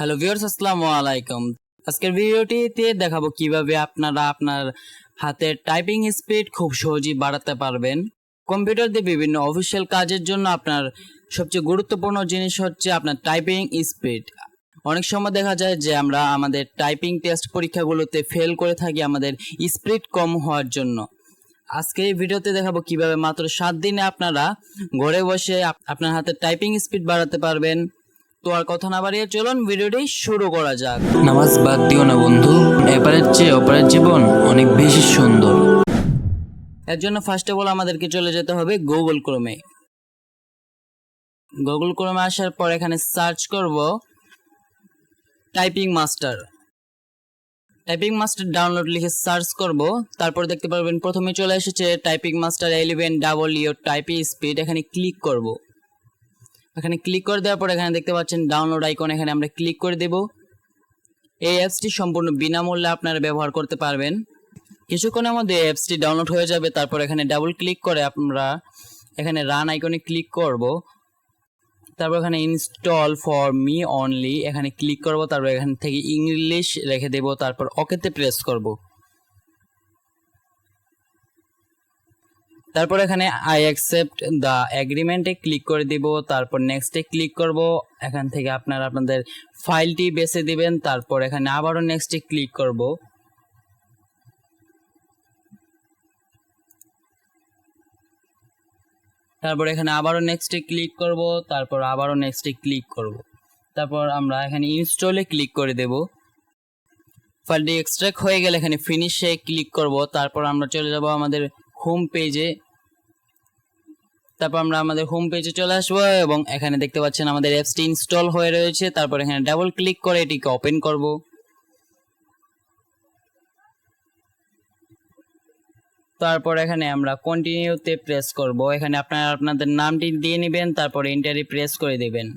Hello viewers আসসালামু আলাইকুম আজকের ভিডিওটিতে দেখাবো কীভাবে আপনারা আপনার হাতের টাইপিং স্পিড খুব সহজেই বাড়াতে পারবেন। কম্পিউটার দিয়ে বিভিন্ন অফিসিয়াল কাজের জন্য আপনার সবচেয়ে গুরুত্বপূর্ণ জিনিস হচ্ছে আপনার টাইপিং স্পিড অনেক সময় দেখা যায় যে আমরা আমাদের টাইপিং টেস্ট পরীক্ষাগুলোতে ফেল করে থাকি আমাদের স্পিড কম হওয়ার জন্য। আজকে এই ভিডিওতে দেখাবো কীভাবে মাত্র সাত দিনে আপনারা ঘরে বসে আপ- আপনার হাতের টাইপিং স্পিড বাড়াতে পারবেন। তো আর কথা না বাড়িয়ে চলুন ভিডিওটি শুরু করা যাক। নামাজ বাদ দিও না বন্ধু এপারের চেয়ে ওপারের জীবন অনেক বেশি সুন্দর। এর জন্য ফার্স্ট অফ অল আমাদেরকে চলে যেতে হবে গুগল ক্রোমে গুগল ক্রোমে আসার পর এখানে সার্চ করব typing master typing master download লিখে সার্চ করব তারপর দেখতে পারবেন প্রথমে চলে এসেছে টাইপিং মাস্টার এলিভেন ডাবল ইও টাইপিং স্পিড এখানে ক্লিক করব। এখানে ক্লিক করে দেওয়ার পর এখানে দেখতে পাচ্ছেন ডাউনলোড আইকন এখানে আমরা ক্লিক করে দেব। এই অ্যাপসটি সম্পূর্ণ বিনামূল্যে আপনারা ব্যবহার করতে পারবেন। কিছুক্ষণের মধ্যে অ্যাপসটি ডাউনলোড হয়ে যাবে, তারপর এখানে ডাবল ক্লিক করে আমরা এখানে রান আইকনে ক্লিক করব। তারপর এখানে ইনস্টল ফর মি অনলি এখানে ক্লিক করব, তারপর এখান থেকে ইংলিশ রেখে দেব, তারপর ওকেতে প্রেস করব। তারপর এখানে আই অ্যাকসেপ্ট দ্য এগ্রিমেন্টে ক্লিক করে দিব, তারপর নেক্সটে ক্লিক করব, এখান থেকে আপনারা আপনাদের ফাইলটি বেছে দিবেন, তারপর এখানে আবারও নেক্সটে ক্লিক করব। তারপর এখানে আবারও নেক্সটে ক্লিক করব, তারপর আবারও নেক্সটে ক্লিক করব। তারপর আমরা এখানে ইনস্টলে ক্লিক করে দেব। ফাইলটি এক্সট্রাক্ট হয়ে গেলে এখানে ফিনিশে ক্লিক করব, তারপর আমরা চলে যাব আমাদের হোম পেজে তারপর আমরা আমাদের হোম পেজে চলে আসব এবং এখানে দেখতে পাচ্ছেন আমাদের অ্যাপসটি ইনস্টল হয়ে রয়েছে। তারপর এখানে ডাবল ক্লিক করে এটিকে ওপেন করব। তারপর এখানে আমরা কন্টিনিউতে প্রেস করব। এখানে আপনারা আপনাদের নামটি দিয়ে নেবেন, তারপর এন্টারি প্রেস করে দেবেন।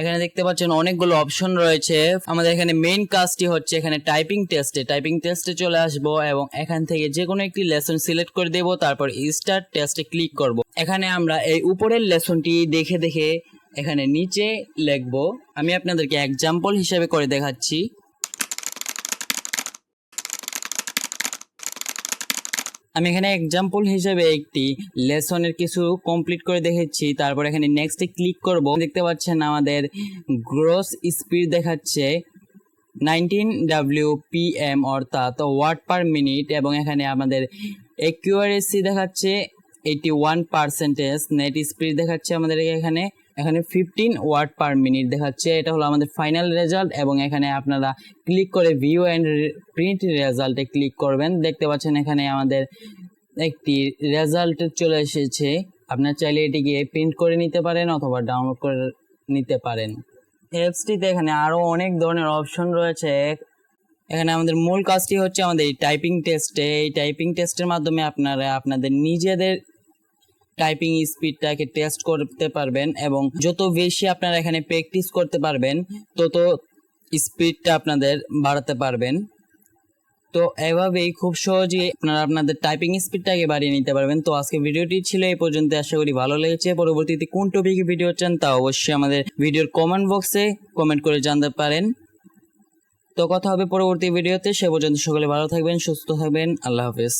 এখানে দেখতে পাচ্ছেন অনেকগুলো অপশন রয়েছে। আমাদের এখানে মেইন কাজটি হচ্ছে এখানে টাইপিং টেস্টে টাইপিং টেস্টে চলে আসব এবং এখান থেকে যে কোনো একটি লেসন সিলেক্ট করে দেব, তারপর স্টার্ট টেস্টে ক্লিক করব। এখানে আমরা এই উপরের লেসনটি দেখে দেখে এখানে নিচে লিখব। আমি আপনাদেরকে এক্সাম্পল হিসেবে করে দেখাচ্ছি। আমি এখানে এক্সাম্পল হিসেবে একটি লেসনের কিছু কমপ্লিট করে দেখেছি। তারপর এখানে নেক্সটে ক্লিক করব। দেখতে পাচ্ছেন আমাদের গ্রোস স্পিড দেখাচ্ছে নাইনটিন ডাব্লিউ পি এম অর্থাৎ ওয়াট পার মিনিট এবং এখানে আমাদের একিউরেসি দেখাচ্ছে eighty one percentage net speed দেখাচ্ছে আমাদের এখানে। এখানে ফিফটিন ওয়াট পার মিনিট দেখাচ্ছে। এটা হলো আমাদের ফাইনাল রেজাল্ট এবং এখানে আপনারা ক্লিক করে ভিউ অ্যান্ড প্রিন্ট রেজাল্টে ক্লিক করবেন। দেখতে পাচ্ছেন এখানে আমাদের একটি রেজাল্ট চলে এসেছে। আপনার চাইলে এটিকে প্রিন্ট করে নিতে পারেন অথবা ডাউনলোড করে নিতে পারেন। অ্যাপসটিতে এখানে আরও অনেক ধরনের অপশন রয়েছে। এখানে আমাদের মূল কাজটি হচ্ছে আমাদের এই টাইপিং টেস্টে এই টাইপিং টেস্টের মাধ্যমে আপনারা আপনাদের নিজেদের টাইপিং স্পিডটাকে টেস্ট করতে পারবেন এবং যত বেশি আপনারা এখানে প্র্যাকটিস করতে পারবেন, তত স্পিডটা আপনাদের বাড়াতে পারবেন। তো এভাবেই খুব সহজেই আপনারা আপনাদের টাইপিং স্পিডটাকে বাড়িয়ে নিতে পারবেন। তো আজকে ভিডিওটি ছিল এই পর্যন্ত। আশা করি ভালো লেগেছে। পরবর্তীতে কোন টপিকে ভিডিও চান তা অবশ্যই আমাদের ভিডিওর কমেন্ট বক্সে কমেন্ট করে জানতে পারেন। তো কথা হবে পরবর্তী ভিডিওতে সে পর্যন্ত সকলে ভালো থাকবেন, সুস্থ থাকবেন। আল্লাহ হাফেজ।